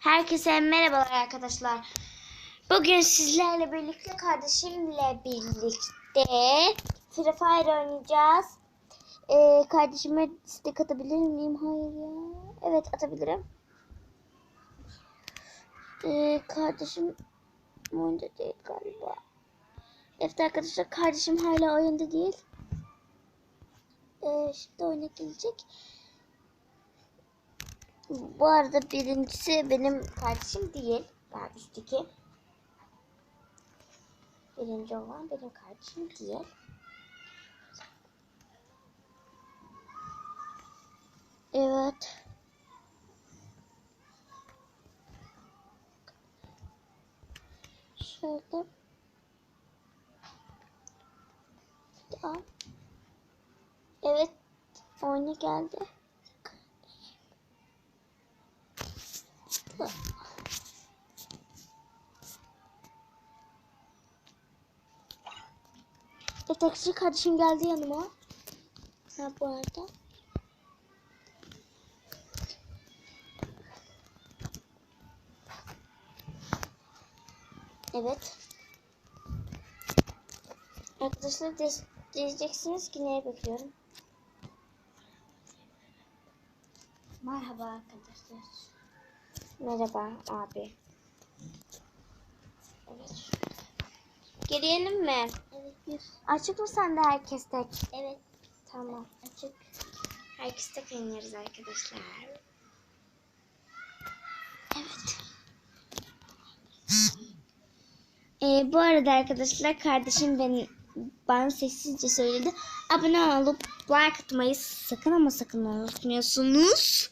Herkese merhabalar arkadaşlar. Bugün sizlerle birlikte kardeşimle birlikte Free Fire oynayacağız. Ee, kardeşime istek atabilir miyim? Hayır ya. Evet atabilirim. Ee, kardeşim oyunda değil galiba. Evet arkadaşlar kardeşim hala oyunda değil. Ee, şimdi oyuna gelecek. Bu arada birincisi benim kardeşim değil. Daha üstteki. Birinci olan benim kardeşim değil. Evet. Şöyle. Al. Evet. Oyuna geldi. E taksi kardeşim geldi yanıma. Ha bu arada. Evet. Arkadaşlar diye- diyeceksiniz ki neye bekliyorum? Merhaba arkadaşlar. Merhaba abi. Evet. Girelim mi? Evet bir. Açık mı sende herkes tek? Evet Tamam. açık. Herkes tek oynarız arkadaşlar. Evet. Ee, bu arada arkadaşlar kardeşim beni bana sessizce söyledi. Abone olup like atmayı sakın ama sakın unutmuyorsunuz.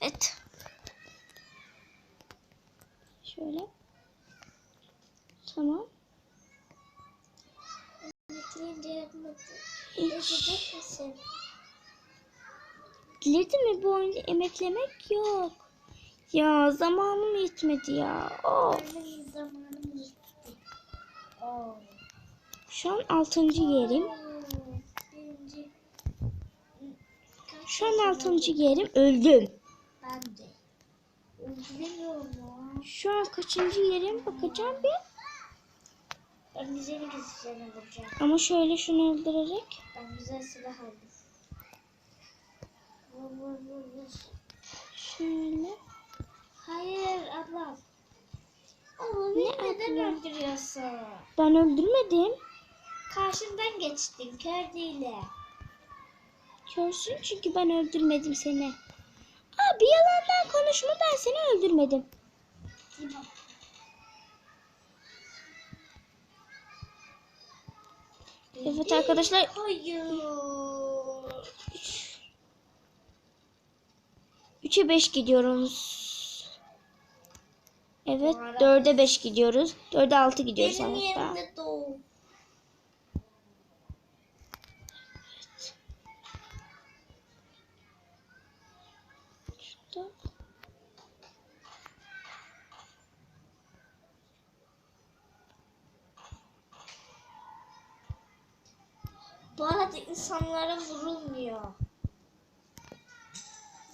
Evet. Şöyle. Tamam. Bitirince Diledi mi bu oyunda emeklemek yok. Ya zamanım yetmedi ya. Benim zamanım gitti. Oo. Şu an altıncı yerim. Şu an altıncı yerim. Öldüm. Ben de. Şu an kaçıncı yerim bakacağım bir. Ben güzel güzel vuracağım. Ama şöyle şunu öldürerek. Ben güzel silah aldım. Vur vur vur vur. Şöyle. Hayır ablam. Ama Ne neden abla? öldürüyorsun? Ben öldürmedim. Karşımdan geçtin kör değil. Körsün çünkü ben öldürmedim seni. Aa bir yalandan konuşma ben seni öldürmedim. Evet arkadaşlar. Hayır. 3'e 5 gidiyoruz. Evet 4'e 5 gidiyoruz. 4'e 6 gidiyoruz Benim hatta. Arada insanlara vurulmuyor.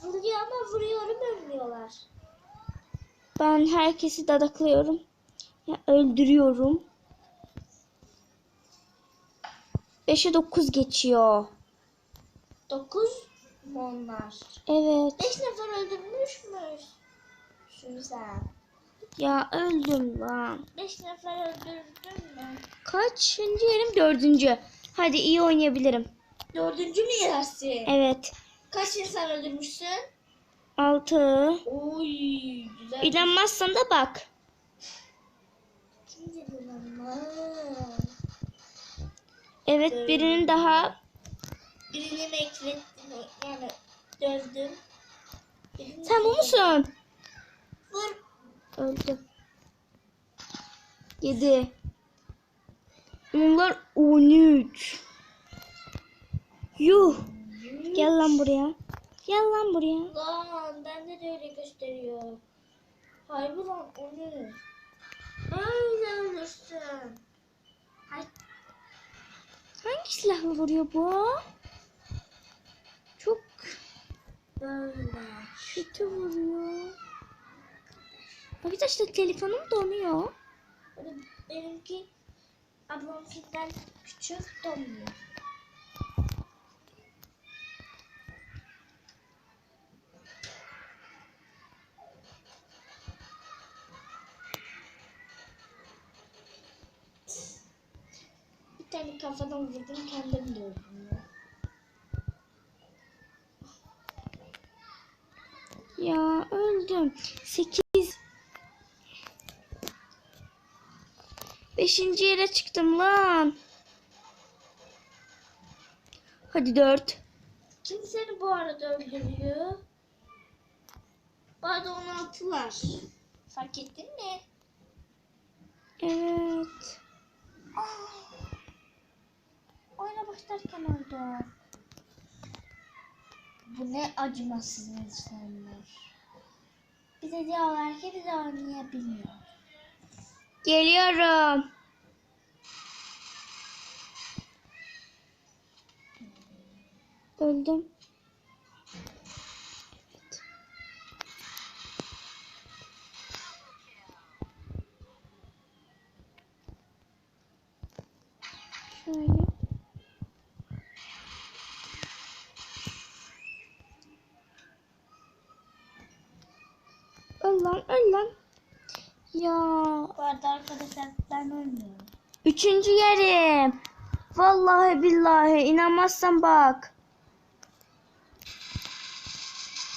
Vuruyor ama vuruyorum ölmüyorlar. Ben herkesi dadaklıyorum. Ya öldürüyorum. 5'e 9 geçiyor. 9 mu onlar? Evet. 5 nefer öldürmüşmüş. Şunu sen. Ya öldüm lan. 5 nefer öldürdün mü? Kaçıncı yerim? Dördüncü. Hadi iyi oynayabilirim. Dördüncü mü yersin? Evet. Kaç insan öldürmüşsün? 6. Oy güzel. İnanmazsan da bak. Dedi lan? Evet birinin daha Birini eklettim. Yani dövdüm. Birini Sen bu musun? Vur. Öldü. 7. Bunlar 13. Yuh. Gel lan buraya. Gel lan buraya. Lan bende de öyle gösteriyor. Harbi lan onu. Öyle ölürsün. Hangi silahla vuruyor bu? Çok böyle. kötü vuruyor. Arkadaşlar telefonum donuyor. Böyle benimki ablamınkinden küçük donmuyor. Bir tane kafadan vurdum kendim de öldüm ya. Ya öldüm. 8 Beşinci yere çıktım lan. Hadi 4. Kim seni bu arada öldürüyor? Bu arada 16'lar. Fark ettin mi? Evet. Ah. Oyuna başlarken öldü. Bu ne acımasız insanlar. Bir de diyorlar ki bir de oynayabiliyor. Geliyorum. Öldüm. Evet. Şöyle. Ya. Bu arada arkadaşlar ben ölmüyorum. Üçüncü yerim. Vallahi billahi inanmazsan bak.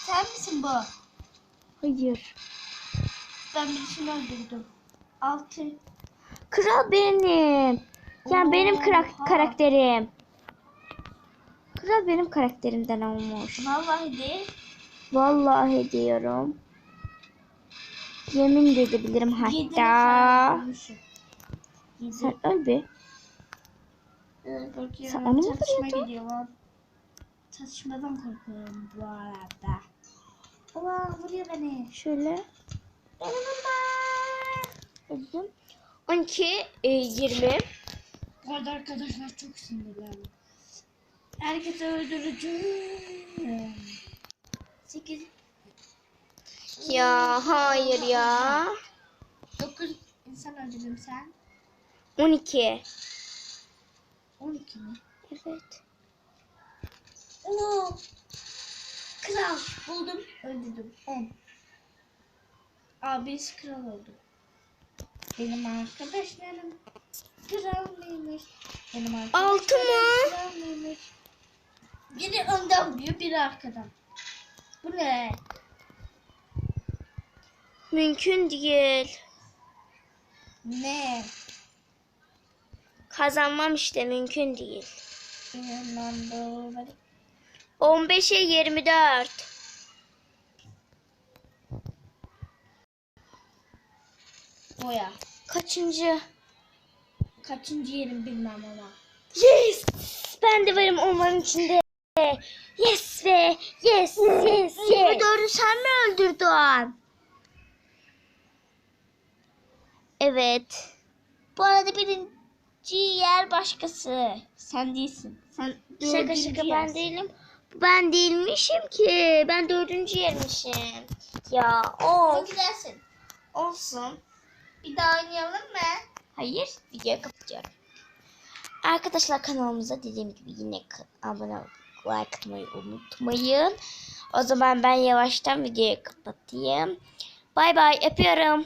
Sen misin bu? Hayır. Ben birisini öldürdüm. Altı. Kral benim. Yani benim kara- Oha. karakterim. Kral benim karakterimden olmuş. Vallahi değil. Vallahi diyorum. Yemin de edebilirim hatta. Sen öl bir. Evet. Sen onu mu vuruyordun? korkuyorum bu arada. Ulan vuruyor beni. Şöyle. Öldüm. 12, e, 20. Bu arada arkadaşlar çok sinirlendim. Herkesi öldüreceğim. 8 Ya hayır ya. 9 insan öldürdüm sen. 12. 12 mi? Evet. Oo. Kral buldum öldürdüm. 10. Abisi kral oldu. Benim arkadaşlarım kral mıymış? Benim arkadaşlarım Altı mı? kral mıymış? Biri önden vuruyor, biri arkadan. Bu ne? Mümkün değil. Ne? Kazanmam işte mümkün değil. İnanmam 15'e 24. Boya. Kaçıncı? Kaçıncı yerim bilmem ama. Yes! Ben de varım onların içinde. Yes be! Yes! Yes! Yes! Doğru sen mi öldürdün? Evet. Bu arada birinci yer başkası. Sen değilsin. Sen Şaka şaka ben yersin. değilim. Ben değilmişim ki. Ben dördüncü yermişim. Ya Çok of. güzelsin. Olsun. Bir daha oynayalım mı? Hayır. Videoyu kapatıyorum. Arkadaşlar kanalımıza dediğim gibi yine abone like atmayı unutmayın. O zaman ben yavaştan videoyu kapatayım. Bay bay öpüyorum.